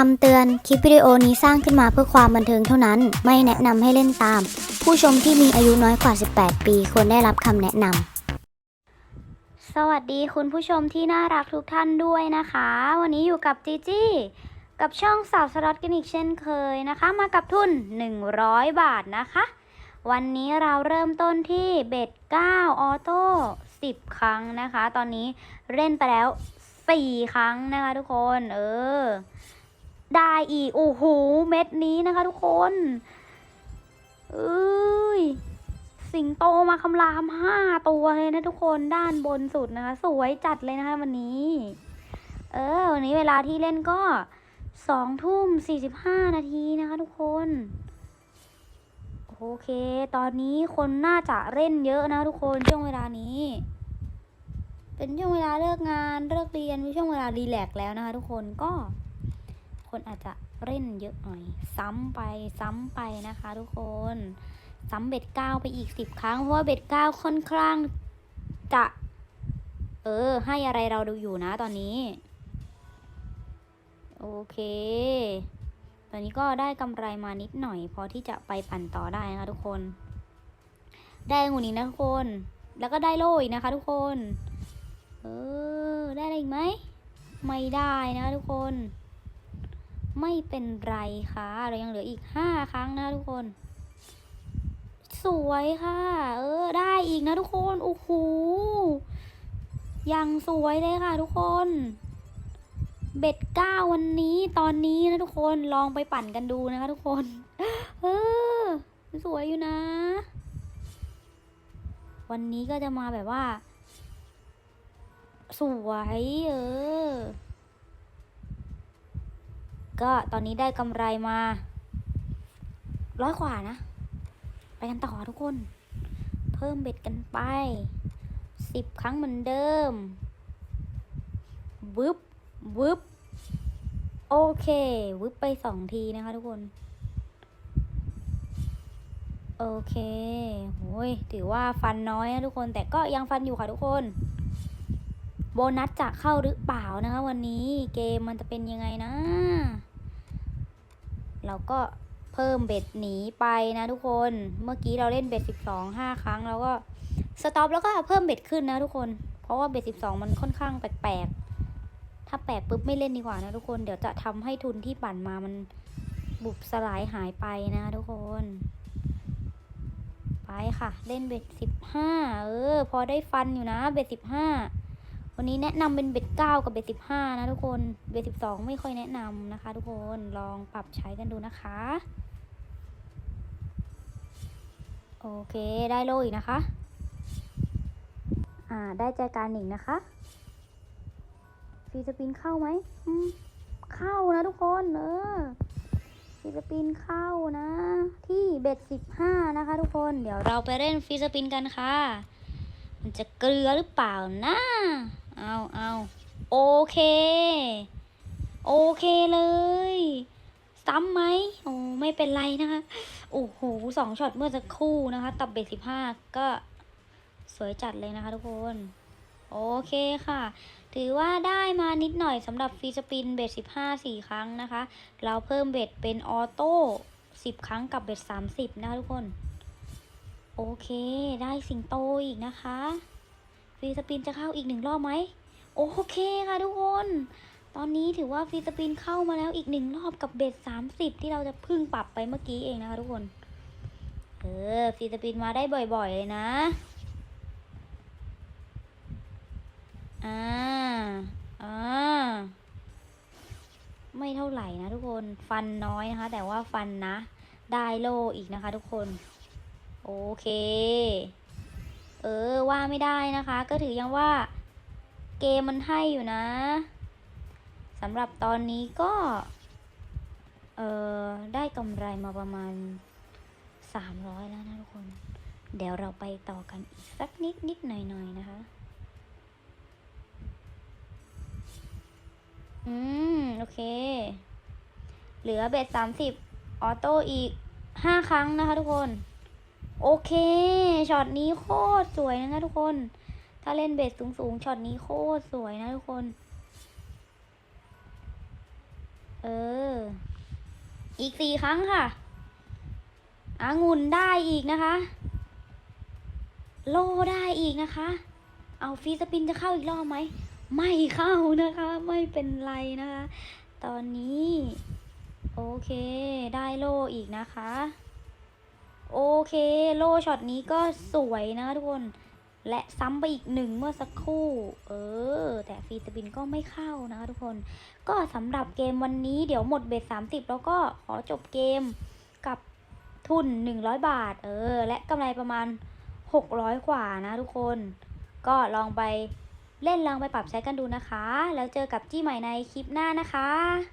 คำเตือน คลิปวิดีโอนี้สร้างขึ้นมาเพื่อความบันเทิงเท่านั้น ไม่แนะนำให้เล่นตาม ผู้ชมที่มีอายุน้อยกว่า 18 ปีควรได้รับคำแนะนำ สวัสดีคุณผู้ชมที่น่ารักทุกท่านด้วยนะคะ วันนี้อยู่กับจีจี้ กับช่องสาวสล็อตกันอีกเช่นเคยนะคะ มากับทุน 100 บาทนะคะ วันนี้เราเริ่มต้นที่เบ็ด9ออโต้10 ครั้งนะคะ ตอนนี้เล่นไปแล้ว 4 ครั้งนะคะทุกคน เออ ได้อีก โอ้โห เม็ดนี้นะคะทุกคนเอ้ย สิงโตมาคำรามห้าตัวเลยนะทุกคนด้านบนสุดนะคะ สวยจัดเลยนะคะวันนี้ เออ วันนี้เวลาที่เล่นก็สองทุ่มสี่สิบห้านาทีนะคะทุกคน โอเค ตอนนี้คนน่าจะเล่นเยอะนะทุกคนช่วงเวลานี้ เป็นช่วงเวลาเลิกงานเลิกเรียนเป็นช่วงเวลารีแลกแล้วนะคะทุกคนก็ คนอาจจะเล่นเยอะหน่อย ซ้ำไปซ้ำไปนะคะทุกคน ซ้ำเบ็ดเก้าไปอีกสิบครั้ง เพราะว่าเบ็ดเก้าค่อนข้างจะ เออ ให้อะไรเราดูอยู่นะตอนนี้ โอเค ตอนนี้ก็ได้กำไรมานิดหน่อย พอที่จะไปปั่นต่อได้นะคะทุกคน ได้งูนี้นะทุกคน แล้วก็ได้โล่อีกนะคะ ทุกคน เออ ได้อะไรอีกไหม ไม่ได้นะทุกคน ไม่เป็นไรค่ะ เรายังเหลืออีกห้าครั้งนะทุกคน สวยค่ะ เออ ได้อีกนะทุกคน โอ้โห ยังสวยเลยค่ะทุกคน เบ็ดเก้าวันนี้ตอนนี้นะทุกคน ลองไปปั่นกันดูนะคะทุกคน เออ สวยอยู่นะ วันนี้ก็จะมาแบบว่า สวย เออ ก็ตอนนี้ได้กำไรมา ร้อยกว่านะ ไปกันต่อทุกคน เพิ่มเบ็ดกันไปสิบครั้งเหมือนเดิมวึบวึบโอเควึบไปสองทีนะคะทุกคน โอเคโอ้ยถือว่าฟันน้อยนะทุกคน แต่ก็ยังฟันอยู่ค่ะทุกคน โบนัสจะเข้าหรือเปล่านะคะ วันนี้เกมมันจะเป็นยังไงนะ เราก็เพิ่มเบ็ดหนีไปนะทุกคน เมื่อกี้เราเล่นเบ็ดสิบสองห้าครั้งแล้วก็สต็อปแล้วก็เพิ่มเบ็ดขึ้นนะทุกคน เพราะว่าเบ็ดสิบสองมันค่อนข้างแปลกๆ ถ้าแปลกปุ๊บไม่เล่นดีกว่านะทุกคน เดี๋ยวจะทำให้ทุนที่ปั่นมามันบุบสลายหายไปนะทุกคน ไปค่ะ เล่นเบ็ดสิบห้าเออ พอได้ฟันอยู่นะ เบ็ดสิบห้า วันนี้แนะนำเป็นเบ็ดเก้ากับเบ็ดสิบห้านะทุกคน เบ็ดสิบสองไม่ค่อยแนะนำนะคะ ทุกคนลองปรับใช้กันดูนะคะ โอเคได้โลอีกนะคะ อ่าได้ใจการหนึ่งนะคะฟรีสปินเข้าไหมอืมเข้านะทุกคนเออฟรีสปินเข้านะ ที่เบ็ดสิบห้านะคะทุกคนเดี๋ยวเราไปเล่นฟรีสปินกันค่ะ มันจะเกลือหรือเปล่านะ เอาเอาโอเค โอเคเลย ซ้ำไหมโอ้ไม่เป็นไรนะคะ โอ้โหสองช็อตเมื่อสักครู่นะคะ ตับเบสสิบห้าก็สวยจัดเลยนะคะทุกคน โอเคค่ะ ถือว่าได้มานิดหน่อยสำหรับฟรีสปินเบสสิบห้าสี่ครั้งนะคะ เราเพิ่มเบสเป็นออโต้สิบครั้งกับเบสสามสิบนะคะทุกคน โอเค ได้สิงโตอีกนะคะ รีสปินจะเข้าอีกหนึ่งรอบไหมโอเคค่ะทุกคน ตอนนี้ถือว่าฟรีสปินเข้ามาแล้วอีกหนึ่งรอบกับเบสสามสิบที่เราจะพึ่งปรับไปเมื่อกี้เองนะคะทุกคน เออฟรีสปินมาได้บ่อยๆเลยนะ อ่า อ่า ไม่เท่าไหร่นะทุกคน ฟันน้อยนะคะ แต่ว่าฟันนะ ได้โลอีกนะคะทุกคน โอเค เออว่าไม่ได้นะคะ ก็ถือยังว่าเกมมันให้อยู่นะสำหรับตอนนี้ก็ เออได้กำไรมาประมาณ 300 แล้วนะทุกคน เดี๋ยวเราไปต่อกันอีกสักนิดนิดหน่อยหน่อยนะคะ อืม โอเค เหลือเบ็ดสามสิบออโต้อีกห้าครั้งนะคะทุกคน โอเค ช็อตนี้โคตรสวยนะคะทุกคน ถ้าเล่นเบสสูงๆ ช็อตนี้โคตรสวยนะทุกคน เออ อีกสี่ครั้งค่ะอางุ่นได้อีกนะคะ โลได้อีกนะคะ เอาฟีสปินจะเข้าอีกรอบไหม ไม่เข้านะคะ ไม่เป็นไรนะคะ ตอนนี้ โอเค ได้โลอีกนะคะ โอเค โลช็อตนี้ก็สวยนะทุกคน และซ้ำไปอีกหนึ่งเมื่อสักครู่ เออ แต่ฟีสปินก็ไม่เข้านะทุกคน ก็สำหรับเกมวันนี้เดี๋ยวหมดเบ็ด30แล้วก็ขอจบเกมกับทุน 100 บาท เออ และกำไรประมาณ 600 กว่านะทุกคน ก็ลองไปเล่นลองไปปรับใช้กันดูนะคะ แล้วเจอกับจี้ใหม่ในคลิปหน้านะคะ